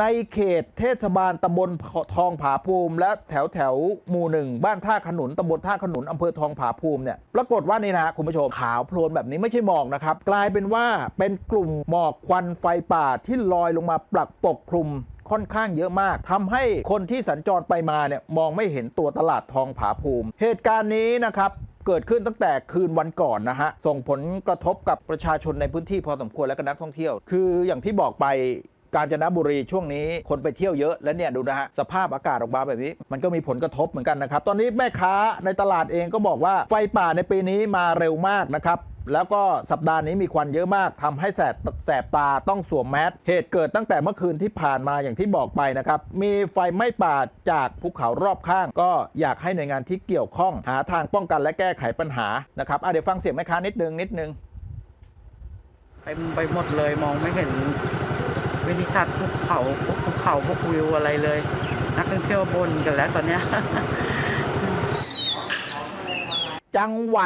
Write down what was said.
ในเขตเทศบาลตำบลทองผาภูมิ และแถวแถวหมู่หนึ่งบ้านท่าขนุนตำบลท่าขนุนอำเภอทองผาภูมิเนี่ยปรากฏว่านี่นะคุณผู้ชมขาวโพลนแบบนี้ไม่ใช่หมอกนะครับ กลายเป็นว่าเป็นกลุ่มหมอกควันไฟป่าที่ลอยลงมาปลักปกคลุมค่อนข้างเยอะมากทำให้คนที่สัญจรไปมาเนี่ยมองไม่เห็นตัวตลาดทองผาภูมิ เหตุการณ์นี้นะครับเกิดขึ้นตั้งแต่คืนวันก่อนนะฮะ ส่งผลกระทบกับประชาชนในพื้นที่พอสมควรและก็นักท่องเที่ยว คืออย่างที่บอกไป กาญจนบุรีช่วงนี้คนไปเที่ยวเยอะและเนี่ยดูนะฮะสภาพอากาศออกมาแบบนี้ มันก็มีผลกระทบเหมือนกันนะครับ ตอนนี้แม่ค้าในตลาดเองก็บอกว่าไฟป่าในปีนี้มาเร็วมากนะครับแล้วก็สัปดาห์นี้มีควันเยอะมากทำให้แสบแสบตาต้องสวมแมสเหตุเกิดตั้งแต่เมื่อคืนที่ผ่านมาอย่างที่บอกไปนะครับ มีไฟไหม้ป่าจากภูเขารอบข้าง ก็อยากให้หน่วยงานที่เกี่ยวข้องหาทางป้องกันและแก้ไขปัญหานะครับเดี๋ยวฟังเสียงแม่ค้านิดนึงนิดนึงเต็มไปหมดเลยมองไม่เห็น วินิทัศน์ภูเขาพวกภูเขาพวกวิวอะไรเลย นักท่องเที่ยวบนกันแล้วตอนเนี้ย จังหวัด